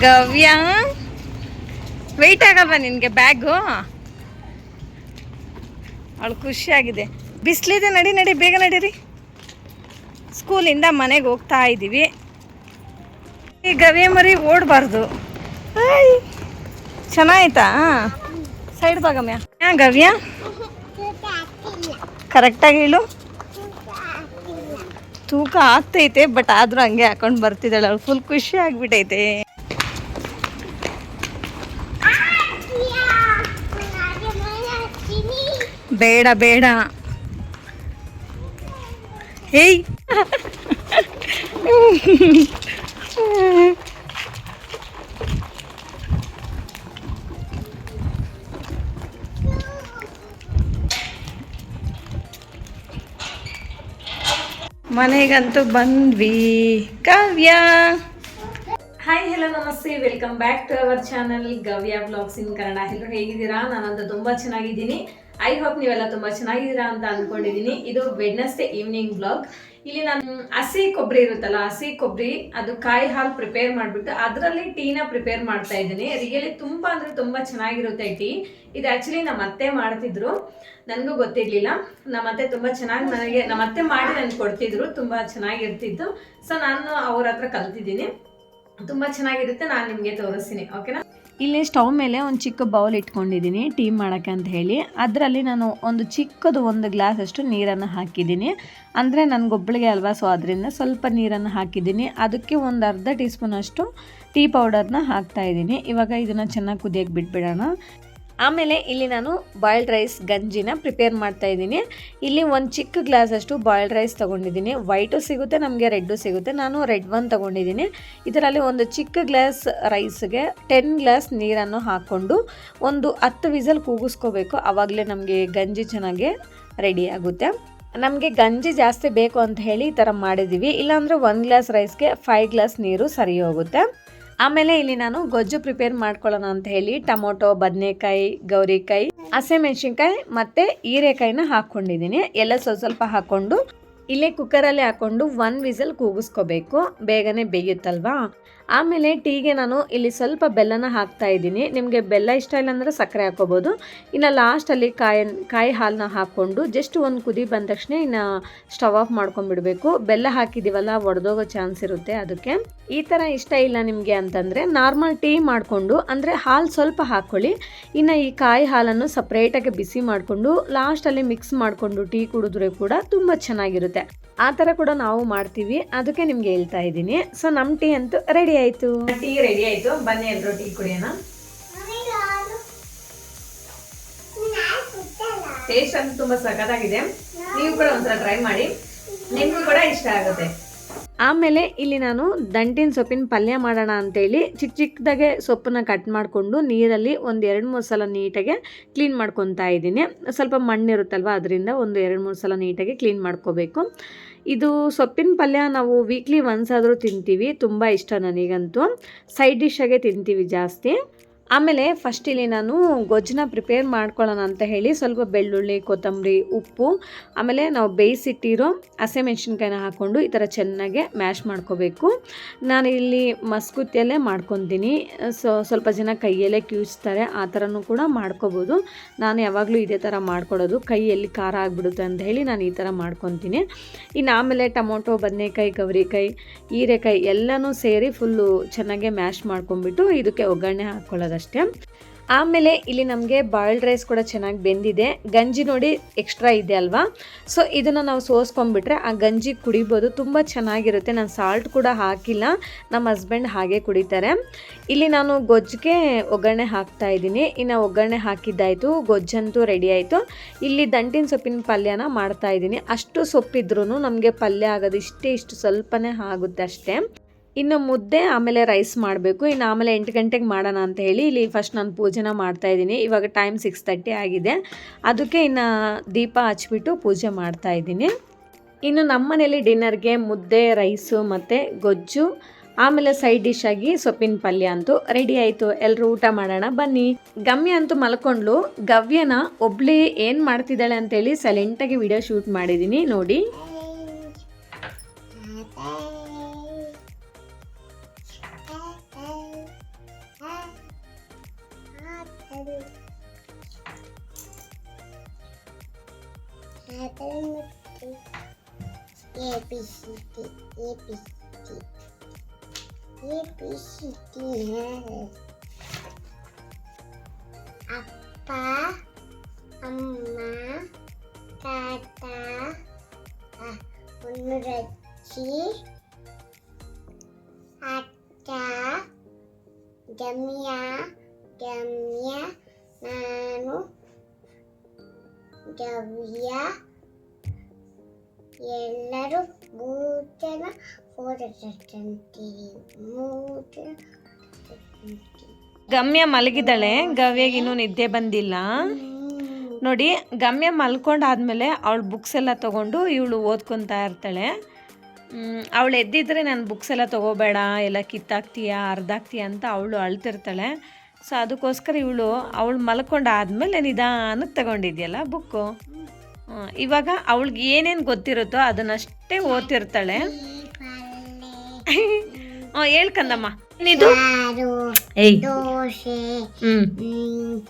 ಗವ್ಯ. Weight ಆಗಲ್ವಾ ನಿನಗೆ bag ಅವಳು ಖುಷಿಯಾಗಿದೆ. ಬಿಸಿಲಿದೆ, ನಡಿ ನಡಿ, ಬೇಗ ನಡೀರಿ. ಸ್ಕೂಲಿಂದ ಮನೆಗೆ ಹೋಗ್ತಾ ಇದ್ದೀವಿ. ಈ ಗವ್ಯ ಮರಿ ಓಡಬಾರ್ದು. ಚೆನ್ನಾಯ್ತಾ? ಸೈಡ್ ಬಾಗಮ್ಯ ಹಾಂ ಗವ್ಯ? ಕರೆಕ್ಟಾಗಿ ಹೇಳು. ತೂಕ ಆಗ್ತೈತೆ ಬಟ್ ಆದರೂ ಹಂಗೆ ಹಾಕೊಂಡು ಬರ್ತಿದ್ದಾಳೆ. ಅವಳು ಫುಲ್ ಖುಷಿ ಆಗ್ಬಿಟ್ಟೈತೆ. ಬೇಡ ಬೇಡ. ಏಯ್. ಮನೆಗಂತೂ ಬಂದ್ವಿ. ಕಾವ್ಯ. ಹಾಯ್ ಹಲೋ ನಮಸ್ತೆ. Welcome back to our channel Gavya blogs in Kannada ಎಲ್ಲರೂ ಹೇಗಿದ್ದೀರಾ? ನಾನಂತೂ ತುಂಬಾ ಚೆನ್ನಾಗಿದ್ದೀನಿ. ಐ ಹೋಪ್ ನೀವೆಲ್ಲ ತುಂಬಾ ಚೆನ್ನಾಗಿದ್ದೀರಾ ಅಂತ ಅನ್ಕೊಂಡಿದ್ದೀನಿ. ಇದು ವೆಡ್ನೆಸ್ಡೇ ಈವ್ನಿಂಗ್ ಬ್ಲಾಗ್ ಇಲ್ಲಿ ನಾನು ಹಸಿ ಕೊಬ್ಬರಿ ಇರುತ್ತಲ್ಲ, ಹಸಿ ಕೊಬ್ಬರಿ, ಅದು ಕಾಯಿ ಹಾಲು ಪ್ರಿಪೇರ್ ಮಾಡಿಬಿಟ್ಟು ಅದರಲ್ಲಿ ಟೀನ ಪ್ರಿಪೇರ್ ಮಾಡ್ತಾ ಇದ್ದೀನಿ. ರಿಯಲಿ ತುಂಬಾ ಅಂದ್ರೆ ತುಂಬಾ ಚೆನ್ನಾಗಿರುತ್ತೆ ಟೀ ಇದು ಆ್ಯಕ್ಚುಲಿ ನಮ್ಮ ಅತ್ತೆ ಮಾಡ್ತಿದ್ರು. ನನಗೂ ಗೊತ್ತಿರಲಿಲ್ಲ. ನಮ್ಮ ಅತ್ತೆ ತುಂಬಾ ಚೆನ್ನಾಗಿ ನನಗೆ ನಮ್ಮ ಅತ್ತೆ ಮಾಡಿ ನನಗೆ ಕೊಡ್ತಿದ್ರು. ತುಂಬಾ ಚೆನ್ನಾಗಿರ್ತಿತ್ತು. ಸೊ ನಾನು ಅವ್ರ ಹತ್ರ ಕಲ್ತಿದ್ದೀನಿ. ತುಂಬಾ ಚೆನ್ನಾಗಿರುತ್ತೆ, ನಾನು ನಿಮಗೆ ತೋರಿಸ್ತೀನಿ ಓಕೆನಾ ಇಲ್ಲಿ ಸ್ಟವ್ ಮೇಲೆ ಒಂದು ಚಿಕ್ಕ ಬೌಲ್ ಇಟ್ಕೊಂಡಿದ್ದೀನಿ ಟೀ ಮಾಡೋಕ್ಕೆ ಅಂತ ಹೇಳಿ. ಅದರಲ್ಲಿ ನಾನು ಒಂದು ಚಿಕ್ಕದು ಒಂದು ಗ್ಲಾಸ್ ಅಷ್ಟು ನೀರನ್ನು ಹಾಕಿದ್ದೀನಿ. ಅಂದರೆ ನನಗೊಬ್ಬಳಿಗೆ ಅಲ್ವಾ ಸೊ ಅದರಿಂದ ಸ್ವಲ್ಪ ನೀರನ್ನು ಹಾಕಿದ್ದೀನಿ. ಅದಕ್ಕೆ ಒಂದು ಅರ್ಧ ಟೀ ಸ್ಪೂನ್ ಅಷ್ಟು ಟೀ ಪೌಡರ್ನ ಹಾಕ್ತಾ ಇದ್ದೀನಿ. ಇವಾಗ ಇದನ್ನು ಚೆನ್ನಾಗಿ ಕುದಿಯೋಕ್ಕೆ ಬಿಟ್ಬಿಡೋಣ. ಆಮೇಲೆ ಇಲ್ಲಿ ನಾನು ಬಾಯ್ಲ್ಡ್ ರೈಸ್ ಗಂಜಿನ ಪ್ರಿಪೇರ್ ಮಾಡ್ತಾ ಇದ್ದೀನಿ. ಇಲ್ಲಿ ಒಂದು ಚಿಕ್ಕ ಗ್ಲಾಸ್ ಅಷ್ಟು ಬಾಯ್ಲ್ಡ್ ರೈಸ್ ತೊಗೊಂಡಿದ್ದೀನಿ. ವೈಟು ಸಿಗುತ್ತೆ, ನಮಗೆ ರೆಡ್ಡು ಸಿಗುತ್ತೆ. ನಾನು ರೆಡ್ ಒನ್ ತೊಗೊಂಡಿದ್ದೀನಿ. ಇದರಲ್ಲಿ ಒಂದು ಚಿಕ್ಕ ಗ್ಲಾಸ್ ರೈಸ್ಗೆ ಟೆನ್ ಗ್ಲಾಸ್ ನೀರನ್ನು ಹಾಕ್ಕೊಂಡು ಒಂದು ಹತ್ತು ವಿಸಲ್ ಕೂಗಿಸ್ಕೋಬೇಕು. ಆವಾಗಲೇ ನಮಗೆ ಗಂಜಿ ಚೆನ್ನಾಗಿ ರೆಡಿ ಆಗುತ್ತೆ. ನಮಗೆ ಗಂಜಿ ಜಾಸ್ತಿ ಬೇಕು ಅಂತ ಹೇಳಿ ಈ ಥರ ಮಾಡಿದ್ದೀವಿ. ಇಲ್ಲಾಂದರೆ ಒಂದು ಗ್ಲಾಸ್ ರೈಸ್ಗೆ ಫೈವ್ ಗ್ಲಾಸ್ ನೀರು ಸರಿ ಹೋಗುತ್ತೆ ಆಮೇಲೆ ಇಲ್ಲಿ ನಾನು ಗೊಜ್ಜು ಪ್ರಿಪೇರ್ ಮಾಡ್ಕೊಳ್ಳೋಣ ಅಂತ ಹೇಳಿ ಟೊಮೊಟೊ, ಬದನೆಕಾಯಿ, ಗೌರಿಕಾಯಿ ಹಸಿಮೆಣ್ಸಿನ್ಕಾಯಿ ಮತ್ತು ಹೀರೆಕಾಯಿನ ಹಾಕ್ಕೊಂಡಿದ್ದೀನಿ. ಎಲ್ಲ ಸ್ವಲ್ಪ ಸ್ವಲ್ಪ ಹಾಕ್ಕೊಂಡು ಇಲ್ಲೇ ಕುಕ್ಕರಲ್ಲಿ ಹಾಕ್ಕೊಂಡು ಒನ್ ವಿಸಲ್ ಕೂಗಿಸ್ಕೋಬೇಕು. ಬೇಗನೆ ಬೇಯುತ್ತಲ್ವಾ? ಆಮೇಲೆ ಟೀಗೆ ನಾನು ಇಲ್ಲಿ ಸ್ವಲ್ಪ ಬೆಲ್ಲನ ಹಾಕ್ತಾ ಇದ್ದೀನಿ. ನಿಮಗೆ ಬೆಲ್ಲ ಇಷ್ಟ ಇಲ್ಲ ಅಂದರೆ ಸಕ್ಕರೆ ಹಾಕೋಬೋದು ಇನ್ನು ಲಾಸ್ಟಲ್ಲಿ ಕಾಯಿ ಕಾಯಿ ಹಾಲನ್ನ ಹಾಕ್ಕೊಂಡು ಜಸ್ಟ್ ಒಂದು ಕುದಿ ಬಂದ ತಕ್ಷಣ ಇನ್ನು ಸ್ಟವ್ ಆಫ್ ಮಾಡ್ಕೊಂಡ್ಬಿಡಬೇಕು. ಬೆಲ್ಲ ಹಾಕಿದ್ದೀವಲ್ಲ ಒಡೆದೋಗೋ ಚಾನ್ಸ್ ಇರುತ್ತೆ ಅದಕ್ಕೆ. ಈ ಥರ ಇಷ್ಟ ಇಲ್ಲ ನಿಮಗೆ ಅಂತಂದರೆ ನಾರ್ಮಲ್ ಟೀ ಮಾಡಿಕೊಂಡು, ಅಂದರೆ ಹಾಲು ಸ್ವಲ್ಪ ಹಾಕ್ಕೊಳ್ಳಿ. ಇನ್ನು ಈ ಕಾಯಿ ಹಾಲನ್ನು ಸಪ್ರೇಟಾಗಿ ಬಿಸಿ ಮಾಡಿಕೊಂಡು ಲಾಸ್ಟಲ್ಲಿ ಮಿಕ್ಸ್ ಮಾಡಿಕೊಂಡು ಟೀ ಕುಡಿದ್ರೆ ಕೂಡ ತುಂಬ ಚೆನ್ನಾಗಿರುತ್ತೆ. ಆ ಥರ ಕೂಡ ನಾವು ಮಾಡ್ತೀವಿ. ಅದಕ್ಕೆ ನಿಮಗೆ ಹೇಳ್ತಾ ಇದ್ದೀನಿ. ಸೊ ನಮ್ಮ ಟೀ ಅಂತೂ ರೆಡಿ ಆಯಿತು. ಟೀ ರೆಡಿ ಆಯ್ತು. ಬನ್ನಿ ಎಲ್ರು ಟೀ ಕುಡಿಯೋಣ. ಟೇಸ್ಟ್ ಅಂತೂ ತುಂಬಾ ಸಖತ್ತಾಗಿದೆ. ನೀವು ಕೂಡ ಒಂದ್ಸಲ ಟ್ರೈ ಮಾಡಿ. ನಿಮ್ಗೂ ಕೂಡ ಇಷ್ಟ ಆಗುತ್ತೆ. ಆಮೇಲೆ ಇಲ್ಲಿ ನಾನು ದಂಟಿನ ಸೊಪ್ಪಿನ ಪಲ್ಯ ಮಾಡೋಣ ಅಂತೇಳಿ ಚಿಕ್ಕ ಚಿಕ್ಕದಾಗೆ ಸೊಪ್ಪನ್ನ ಕಟ್ ಮಾಡಿಕೊಂಡು ನೀರಲ್ಲಿ ಒಂದು ಎರಡು ಮೂರು ಸಲ ನೀಟಾಗೆ ಕ್ಲೀನ್ ಮಾಡ್ಕೊತಾ ಇದ್ದೀನಿ. ಸ್ವಲ್ಪ ಮಣ್ಣಿರುತ್ತಲ್ವ, ಅದರಿಂದ ಒಂದು ಎರಡು ಮೂರು ಸಲ ನೀಟಾಗಿ ಕ್ಲೀನ್ ಮಾಡ್ಕೋಬೇಕು. ಇದು ಸೊಪ್ಪಿನ ಪಲ್ಯ ನಾವು ವೀಕ್ಲಿ ಒನ್ಸ್ ಆದರೂ ತಿಂತೀವಿ, ತುಂಬ ಇಷ್ಟ ನನಗಂತೂ. ಸೈಡ್ ಡಿಶ್ಶಾಗೆ ತಿಂತೀವಿ ಜಾಸ್ತಿ. ಆಮೇಲೆ ಫಸ್ಟ್ ಇಲ್ಲಿ ನಾನು ಗೊಜ್ಜನ್ನ ಪ್ರಿಪೇರ್ ಮಾಡ್ಕೊಳ್ಳೋಣ ಅಂತ ಹೇಳಿ ಸ್ವಲ್ಪ ಬೆಳ್ಳುಳ್ಳಿ, ಕೊತ್ತಂಬರಿ, ಉಪ್ಪು, ಆಮೇಲೆ ನಾವು ಬೇಯಿಸಿಟ್ಟಿರೋ ಹಸಿಮೆಣ್ಸಿನ್ಕಾಯಿನ ಹಾಕ್ಕೊಂಡು ಈ ಥರ ಚೆನ್ನಾಗೆ ಮ್ಯಾಶ್ ಮಾಡ್ಕೋಬೇಕು. ನಾನು ಇಲ್ಲಿ ಮಸ್ಕುತಿಯಲ್ಲೇ ಮಾಡ್ಕೊತೀನಿ. ಸೊ, ಸ್ವಲ್ಪ ಜನ ಕೈಯಲ್ಲೇ ಕಿವುಚ್ತಾರೆ ಆ ಥರನೂ ಕೂಡ ಮಾಡ್ಕೋಬೋದು. ನಾನು ಯಾವಾಗಲೂ ಇದೇ ಥರ ಮಾಡ್ಕೊಡೋದು ಕೈಯಲ್ಲಿ ಖಾರ ಆಗಿಬಿಡುತ್ತೆ ಅಂತ ಹೇಳಿ ನಾನು ಈ ಥರ ಮಾಡ್ಕೊತೀನಿ. ಇನ್ನು ಆಮೇಲೆ ಟೊಮೊಟೊ, ಬದನೆಕಾಯಿ ಗೌರಿಕಾಯಿ ಹೀರೆಕಾಯಿ ಎಲ್ಲನೂ ಸೇರಿ ಫುಲ್ಲು ಚೆನ್ನಾಗೆ ಮ್ಯಾಶ್ ಮಾಡ್ಕೊಂಡ್ಬಿಟ್ಟು ಇದಕ್ಕೆ ಒಗ್ಗರಣೆ ಹಾಕ್ಕೊಳ್ಳೋದಷ್ಟೇ ಆಮೇಲೆ ಇಲ್ಲಿ ನಮಗೆ ಬಾಯ್ಲ್ಡ್ ರೈಸ್ ಕೂಡ ಚೆನ್ನಾಗಿ ಬೆಂದಿದೆ. ಗಂಜಿ ನೋಡಿ ಎಕ್ಸ್ಟ್ರಾ ಇದೆ ಅಲ್ವಾ? ಸೊ ಇದನ್ನು ನಾವು ಸೋಸ್ಕೊಂಡ್ಬಿಟ್ರೆ ಆ ಗಂಜಿ ಕುಡಿಬೋದು. ತುಂಬ ಚೆನ್ನಾಗಿರುತ್ತೆ. ನಾನು ಸಾಲ್ಟ್ ಕೂಡ ಹಾಕಿಲ್ಲ. ನಮ್ಮ ಹಸ್ಬೆಂಡ್ ಹಾಗೆ ಕುಡಿತಾರೆ. ಇಲ್ಲಿ ನಾನು ಗೊಜ್ಜಿಗೆ ಒಗ್ಗರಣೆ ಹಾಕ್ತಾ ಇದ್ದೀನಿ. ಇನ್ನು ಒಗ್ಗರಣೆ ಹಾಕಿದ್ದಾಯಿತು. ಗೊಜ್ಜಂತೂ ರೆಡಿ ಆಯಿತು. ಇಲ್ಲಿ ದಂಟಿನ ಸೊಪ್ಪಿನ ಪಲ್ಯನ ಮಾಡ್ತಾ ಇದ್ದೀನಿ. ಅಷ್ಟು ಸೊಪ್ಪಿದ್ರೂ ನಮಗೆ ಪಲ್ಯ ಆಗೋದು ಇಷ್ಟೇ, ಇಷ್ಟು ಸ್ವಲ್ಪನೇ ಆಗುತ್ತೆ ಅಷ್ಟೇ. ಇನ್ನು ಮುದ್ದೆ ಆಮೇಲೆ ರೈಸ್ ಮಾಡಬೇಕು. ಇನ್ನು ಆಮೇಲೆ ಎಂಟು ಗಂಟೆಗೆ ಮಾಡೋಣ ಅಂತ ಹೇಳಿ ಇಲ್ಲಿ ಫಸ್ಟ್ ನಾನು ಪೂಜೆನ ಮಾಡ್ತಾ ಇದ್ದೀನಿ. ಇವಾಗ ಟೈಮ್ ಸಿಕ್ಸ್ ತರ್ಟಿ ಆಗಿದೆ. ಅದಕ್ಕೆ ಇನ್ನು ದೀಪ ಹಚ್ಬಿಟ್ಟು ಪೂಜೆ ಮಾಡ್ತಾ ಇದ್ದೀನಿ. ಇನ್ನು ನಮ್ಮ ಮನೇಲಿ ಡಿನ್ನರ್ಗೆ ಮುದ್ದೆ ರೈಸು ಮತ್ತು ಗೊಜ್ಜು, ಆಮೇಲೆ ಸೈಡ್ ಡಿಶ್ ಆಗಿ ಸೊಪ್ಪಿನ ಪಲ್ಯ ಅಂತೂ ರೆಡಿ ಆಯಿತು. ಎಲ್ಲರೂ ಊಟ ಮಾಡೋಣ, ಬನ್ನಿ. ಗಮ್ಯ ಅಂತೂ ಮಲ್ಕೊಂಡ್ಲು. ಗವ್ಯನ ಒಬ್ಳಿ ಏನು ಮಾಡ್ತಿದ್ದಾಳೆ ಅಂತೇಳಿ ಸೈಲೆಂಟಾಗಿ ವಿಡಿಯೋ ಶೂಟ್ ಮಾಡಿದ್ದೀನಿ. ನೋಡಿ. Apa mama kata ah menurutku ada jamia jamia nanu jamia ಎಲ್ಲರೂ ಮೂರು ಜನ ಫೋಟೋ photo ಗಮ್ಯ ಮಲಗಿದ್ದಾಳೆ ಗವ್ಯಾಗ ಇನ್ನೂ ನಿದ್ದೆ ಬಂದಿಲ್ಲ. ನೋಡಿ ಗಮ್ಯ ಮಲ್ಕೊಂಡಾದ್ಮೇಲೆ ಅವಳು ಬುಕ್ಸ್ ಎಲ್ಲ ತೊಗೊಂಡು ಇವಳು ಓದ್ಕೊತಾ ಇರ್ತಾಳೆ. ಅವಳು ಎದ್ದಿದ್ರೆ ನಾನು ಬುಕ್ಸ್ ಎಲ್ಲ ತೊಗೋಬೇಡ ಎಲ್ಲ ಕಿತ್ತಾಕ್ತೀಯ ಅರ್ಧಾಕ್ತೀಯ ಅಂತ ಅವಳು ಅಳ್ತಿರ್ತಾಳೆ. ಸೊ ಅದಕ್ಕೋಸ್ಕರ ಇವಳು ಅವಳು ಮಲ್ಕೊಂಡಾದ್ಮೇಲೆ ನಿಧಾನಕ್ಕೆ ತಗೊಂಡಿದ್ಯಲ್ಲ ಬುಕ್ಕು ಇವಾಗ ಅವಳಿಗೆ ಏನೇನು ಗೊತ್ತಿರುತ್ತೋ ಅದನ್ನಷ್ಟೇ ಓದ್ತಿರ್ತಾಳೆ. ಹಾಂ ಹೇಳ್ಕಂದಮ್ಮ ಏಯ್. ದೋಸೆ. ಹ್ಞೂ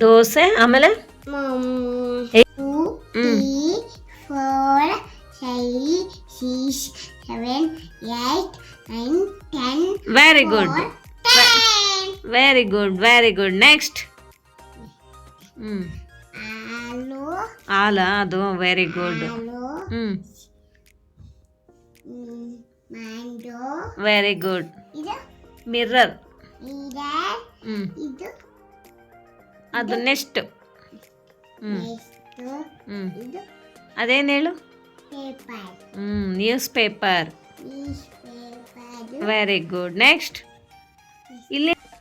ದೋಸೆ ಆಮೇಲೆ? Very good very good very good next ಹ್ಞೂ ಹಾಲ ಅದು ವೆರಿ ಗುಡ್ ಹ್ಞೂ ವೆರಿ ಗುಡ್ ಮಿರ್ರರ್ ಹ್ಞೂ ಇದು? ಅದು ನೆಕ್ಸ್ಟ್ ಹ್ಞೂ ಹ್ಞೂ ಅದೇನು ಹೇಳು? ಹ್ಞೂ news paper very good next ಇಲ್ಲಿ